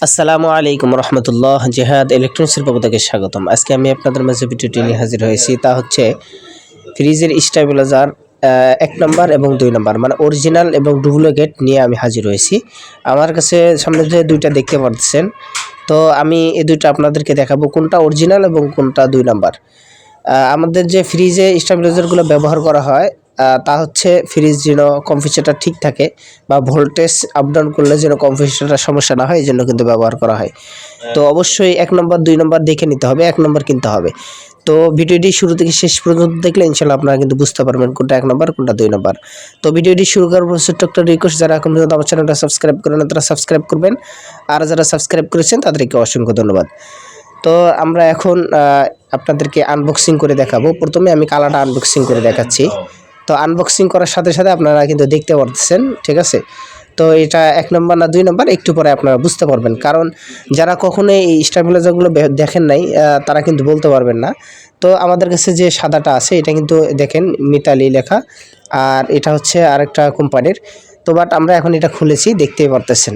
আসসালামু আলাইকুম রহমতুল্লাহ জেহাদ ইলেকট্রনিক্সের পক্ষ থেকে স্বাগতম। আজকে আমি আপনাদের মাঝে ভিডিওটি নিয়ে হাজির হয়েছি। তা হচ্ছে ফ্রিজের স্টেবিলাইজার এক নম্বর এবং দুই নম্বর মানে অরিজিনাল এবং ডুপ্লিকেট নিয়ে আমি হাজির হয়েছি। আমার কাছে সামনে যে দুইটা দেখতে পাচ্ছেন, তো আমি এই দুইটা আপনাদেরকে দেখাবো, কোনটা অরিজিনাল এবং কোনটা দুই নম্বর। আমাদের যে ফ্রিজে স্টেবিলাইজারগুলো ব্যবহার করা হয় তা হচ্ছে ফ্রিজ যেন কম্পিউটারটা ঠিক থাকে বা ভোল্টেজ আপ ডাউন করলে যেন কম্পিউটারটা সমস্যা না হয় এই জন্য কিন্তু ব্যবহার করা হয়। তো অবশ্যই এক নম্বর দুই নম্বর দেখে নিতে হবে এক নম্বর কিনতে হবে। তো ভিডিওটি শুরু থেকে শেষ পর্যন্ত দেখলে ইনশাল্লাহ আপনারা কিন্তু বুঝতে পারবেন কোনটা এক নম্বর কোনটা দুই নম্বর তো ভিডিওটি শুরু করার পর ছোট্ট একটা রিকোয়েস্ট যারা এখন পর্যন্ত আমার চ্যানেলটা সাবস্ক্রাইব করেন না, তারা সাবস্ক্রাইব করবেন। আর যারা সাবস্ক্রাইব করেছেন তাদেরকে অসংখ্য ধন্যবাদ। তো আমরা এখন আপনাদেরকে আনবক্সিং করে দেখাবো। প্রথমে আমি কালারটা আনবক্সিং করে দেখাচ্ছি। তো আনবক্সিং করার সাথে সাথে আপনারা কিন্তু দেখতে পারতেছেন, ঠিক আছে? তো এটা এক নম্বর না দুই নম্বর, একটু পরে আপনারা বুঝতে পারবেন। কারণ যারা কখনো এই স্টাবিলাইজারগুলো দেখেন নাই তারা কিন্তু বলতে পারবেন না। তো আমাদের কাছে যে সাদাটা আছে, এটা কিন্তু দেখেন মিতালি লেখা। আর এটা হচ্ছে আরেকটা কোম্পানির। তো বাট আমরা এখন এটা খুলেছি, দেখতেই পারতেছেন।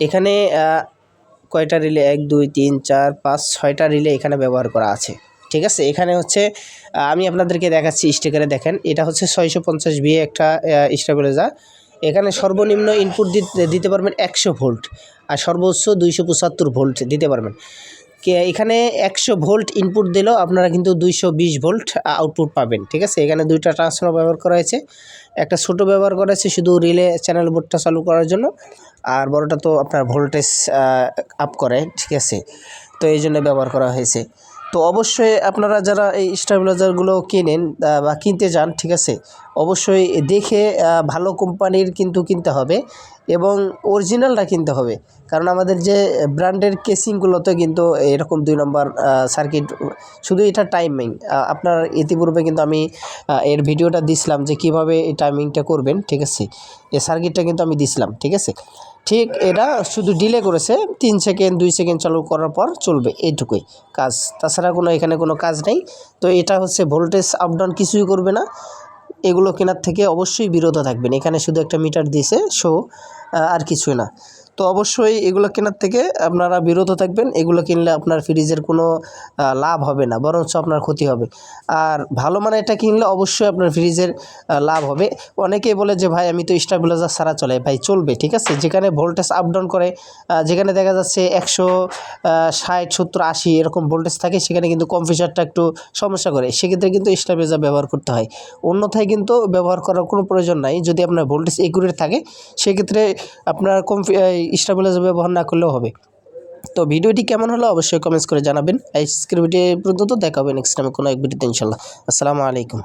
এখানে কয়টা রিলে এক, দুই, তিন, চার, পাঁচ, ছয়টা রিলে এখানে ব্যবহার করা আছে। ঠিক আছে? এখানে হচ্ছে আমি আপনাদেরকে দেখাচ্ছি স্টিকারে দেখেন। এটা হচ্ছে ছয়শো পঞ্চাশ বিয়ে একটা স্টেবিলাইজার এখানে সর্বনিম্ন ইনপুট দিতে পারবেন একশো ভোল্ট আর সর্বোচ্চ দুইশো পঁচাত্তর ভোল্ট দিতে পারবেন। এখানে একশো ভোল্ট ইনপুট দিলেও আপনারা কিন্তু দুইশো বিশ ভোল্ট আউটপুট পাবেন, ঠিক আছে? এখানে দুইটা ট্রান্সফর্মার ব্যবহার করা হয়েছে। একটা ছোটো ব্যবহার করা হয়েছে শুধু রিলে চ্যানেল বোর্ডটা চালু করার জন্য আর বড়টা তো আপনার ভোল্টেজ আপ করে, ঠিক আছে? তো এই জন্য ব্যবহার করা হয়েছে। তো অবশ্যই আপনারা যারা এই স্টেবিলাইজারগুলো কেনেন বা কিনতে যান, ঠিক আছে, অবশ্যই দেখে ভালো কোম্পানির কিন্তু কিনতে হবে এবং অরিজিনালটা কিনতে হবে। কারণ আমাদের যে ব্র্যান্ডের কেসিংগুলোতে কিন্তু এরকম দুই নম্বর সার্কিট, শুধু এটা টাইমিং আপনার ইতিপূর্বে কিন্তু আমি এর ভিডিওটা দিছিলাম যে কীভাবে এই টাইমিংটা করবেন, ঠিক আছে, এই সার্কিটটা কিন্তু আমি দিছিলাম, ঠিক আছে। ঠিক এটা শুধু ডিলে করেছে, তিন সেকেন্ড দুই সেকেন্ড চালু করার পর চলবে এইটুকুই কাজ। তাছাড়া কোনো, এখানে কোনো কাজ নেই। তো এটা হচ্ছে ভোল্টেজ আপ ডাউন কিছুই করবে না। এগুলো কেনার থেকে অবশ্যই বিরত থাকবেন। এখানে শুধু একটা মিটার দিয়েছে শো আর কিছুই না। তো অবশ্যই এগুলো কেনার থেকে আপনারা বিরত থাকবেন। এগুলো কিনলে আপনার ফ্রিজের কোনো লাভ হবে না, বরঞ্চ আপনার ক্ষতি হবে। আর ভালো মানে এটা কিনলে অবশ্যই আপনার ফ্রিজের লাভ হবে। অনেকেই বলে যে, ভাই, আমি তো স্টাবিলাইজার ছাড়া চলে ভাই, চলবে, ঠিক আছে? যেখানে ভোল্টেজ আপ ডাউন করে যেখানে দেখা যাচ্ছে একশো ষাট, সত্তর, আশি এরকম ভোল্টেজ থাকে, সেখানে কিন্তু কম্পিউটারটা একটু সমস্যা করে। সেক্ষেত্রে কিন্তু স্টাবিলাইজার ব্যবহার করতে হয়। অন্যথায় কিন্তু ব্যবহার করার কোনো প্রয়োজন নাই। যদি আপনার ভোল্টেজ একুরেট থাকে, সেক্ষেত্রে আপনার কমফি স্টাবিলাইজার ব্যবহার না করলেও হবে। তো ভিডিওটি কেমন হলো অবশ্যই কমেন্টস করে জানাবেন। আজকের ভিডিও পর্যন্ত দেখা হবে নেক্সট টাইমে কোনো এক ভিডিওতে ইনশাল্লাহ আসসালামু আলাইকুম।